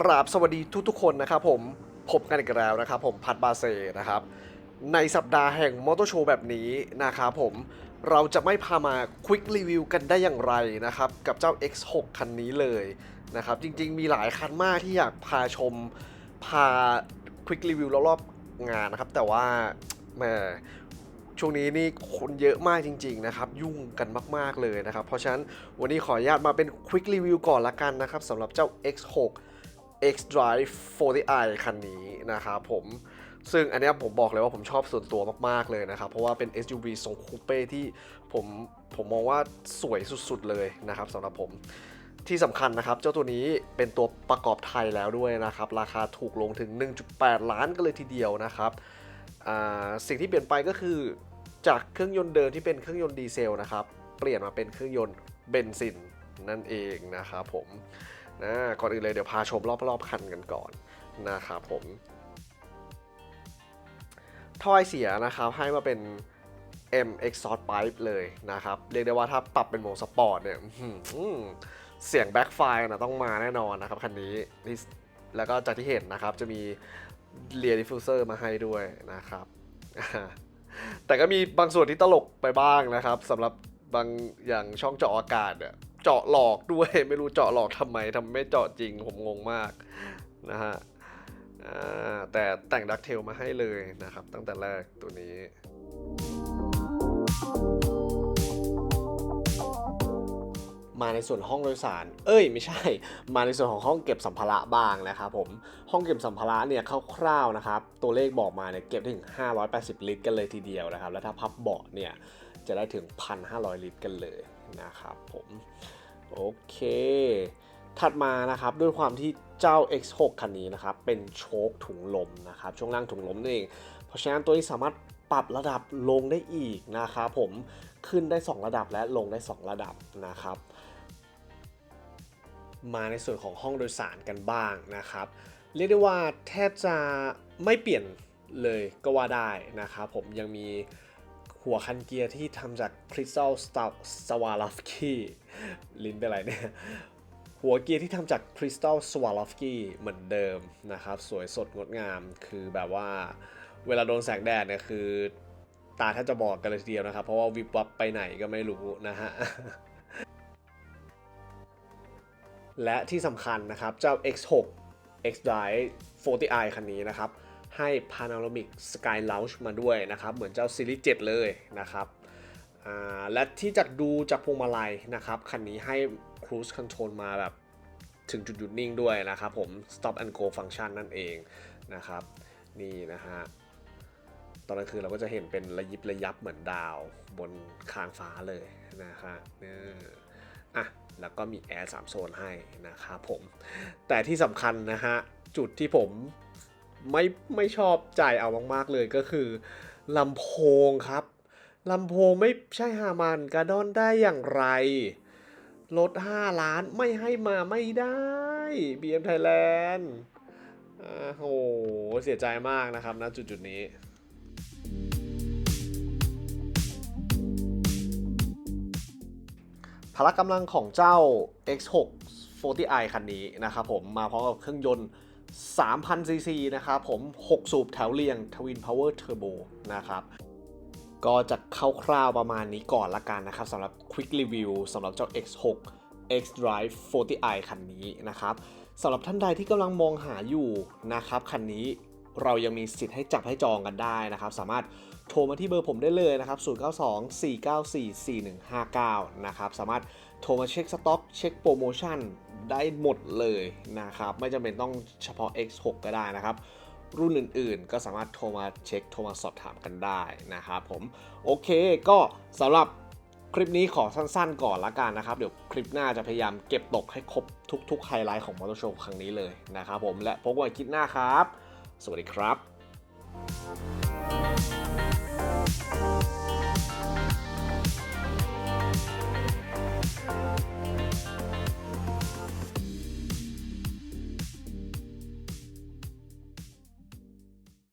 กราบสวัสดีทุกๆคนนะครับผมพบกันอีกแล้วนะครับผมพัดบาเซนะครับ ในสัปดาห์แห่งมอเตอร์โชว์แบบนี้นะครับผมเราจะไม่พามาควิกรีวิวกันได้อย่างไรนะครับ กับเจ้า X6 คันนี้เลยนะครับ จริงๆมีหลายคันมากที่อยากพาชม พาควิกรีวิวรอบๆงานนะครับ แต่ว่าแหมช่วงนี้นี่คนเยอะมากจริงๆนะครับ ยุ่งกันมากๆเลยนะครับ เพราะฉะนั้นวันนี้ขออนุญาตมาเป็นควิกรีวิวก่อนละกันนะครับสำหรับเจ้า X6 X Drive 40i คันนี้นะครับผมซึ่งอันนี้ผมบอกเลยว่าผมชอบส่วนตัวมาก ๆ เลยนะครับ เพราะว่าเป็น SUV ทรงคูเป้ที่ผมผมมองว่าสวยสุด ๆ เลยนะครับสำหรับผมที่สำคัญนะครับ เจ้าตัวนี้เป็นตัวประกอบไทยแล้วด้วยนะครับ ราคาถูกลงถึง 1.8 ล้านกันเลยทีเดียวนะครับสิ่งที่เปลี่ยนไปก็คือจากเครื่องยนต์เดิมที่เป็นเครื่องยนต์ดีเซลนะครับ เปลี่ยนมาเป็นเครื่องยนต์เบนซินนั่นเองนะครับผม นะก่อนอื่นเลยเดี๋ยวพาชมรอบๆคันกันก่อนนะครับผมถ้อยเสียนะครับให้มาเป็น M Exhaust Pipe เลยนะครับ เรียกได้ว่าถ้าปรับเป็นโหมดสปอร์ตเนี่ยเสียงแบ็คไฟนะต้องมาแน่นอนนะครับ คันนี้นี่แล้วก็จากที่เห็นนะครับจะมีเรียดิฟูเซอร์มาให้ด้วยนะครับ แต่ก็มีบางส่วนที่ตลกไปบ้างนะครับสำหรับบางอย่างช่องเจาะอากาศเนี่ย เจาะหลอกด้วย ไม่รู้เจาะหลอกทำไมทำไมไม่เจาะจริงผมงงมากนะฮะแต่แต่งดักเทลมาให้เลยนะครับ ตั้งแต่แรกตัวนี้ มาในส่วนห้องโดยสาร เอ้ยไม่ใช่ มาในส่วนของห้องเก็บสัมภาระบ้างนะครับผม ห้องเก็บสัมภาระเนี่ยคร่าวๆนะครับ ตัวเลขบอกมาเนี่ยเก็บได้ถึง 580 ลิตรกันเลยทีเดียวนะครับ แล้วถ้าพับเบาะเนี่ยจะได้ถึง 1,500 ลิตรกันเลย นะครับผมโอเค ถัดมานะครับด้วยความที่เจ้า X6 คันนี้นะครับเป็นโชคถุงลมนะครับช่วงล่างถุงลมนั่นเอง เพราะฉะนั้นตัวนี้สามารถปรับระดับลงได้อีกนะครับผมขึ้นได้ 2 ระดับและลงได้ 2 ระดับนะครับ มาในส่วนของห้องโดยสารกันบ้างนะครับ เรียกได้ว่าแทบจะไม่เปลี่ยนเลยก็ว่าได้นะครับผมยังมี หัวคันเกียร์ที่ทำจากคริสตัลสวาลฟกี้ลิ้นเป็นไรเนี่ยหัวเกียร์ที่ทำจากคริสตัลสวาลฟกี้เหมือนเดิมนะครับ สวยสดงดงามคือแบบว่าเวลาโดนแสงแดดเนี่ยคือ ตาแทบจะบอดกันเลยทีเดียวนะครับ เพราะว่าวิบวับไปไหนก็ไม่รู้นะฮะและที่สำคัญนะครับ เจ้า X6 X Drive 40i คันนี้นะครับ ให้ Panoramic Sky Lounge มาด้วยนะครับ เหมือนเจ้าซีรีส์7เลยนะครับและที่จากดูจากพวงมาลัยนะครับ คันนี้ให้ Cruise Control มาแบบถึงจุดหยุดนิ่งด้วยนะครับผม Stop and Go Function นั่นเองนะครับ นี่นะฮะตอนกลางคืนเราก็จะเห็นเป็นระยิบระยับเหมือนดาวบนคางฟ้าเลยนะคะเนี่ยอะ แล้วก็มีแอร์3โซนให้นะครับผม แต่ที่สำคัญนะฮะ จุดที่ผม ไม่ไม่ชอบใจเอามากๆเลยก็คือลำโพงครับลำโพงไม่ใช่ฮามันกระดอนได้อย่างไรลด 5 ล้านไม่ให้มาไม่ได้ BM Thailand อ่าโห เสียใจมากนะครับณจุดจุดๆนี้พละกำลังของเจ้า X6 40i คันนี้นะครับผมมาพร้อมกับเครื่องยนต์ 3,000 ซีซีนะครับผม 6 สูบแถวเรียง Twin Power Turbo นะครับก็จะคร่าวๆประมาณนี้ก่อนละกันนะครับสำหรับ Quick Review สำหรับเจ้า X6 X Drive 40i คันนี้นะครับสำหรับท่านใดที่กำลังมองหาอยู่นะครับคันนี้ เรายังมีสิทธิ์ให้จับให้จองกันได้นะครับ สามารถโทรมาที่เบอร์ผมได้เลยนะครับ 092-494-4159 นะครับ สามารถโทรมาเช็คสต็อก เช็คโปรโมชั่นได้หมดเลยนะครับ ไม่จำเป็นต้องเฉพาะ X6 ก็ได้นะครับ รุ่นอื่นๆ ก็สามารถโทรมาเช็ค โทรมาสอบถามกันได้นะครับผม โอเค ก็สำหรับคลิปนี้ขอสั้นๆก่อนละกันนะครับ เดี๋ยวคลิปหน้าจะพยายามเก็บตกให้ครบทุกๆไฮไลท์ของมอเตอร์โชว์ครั้งนี้เลยนะครับผมและพบกันคลิปหน้าครับ สวัสดีครับ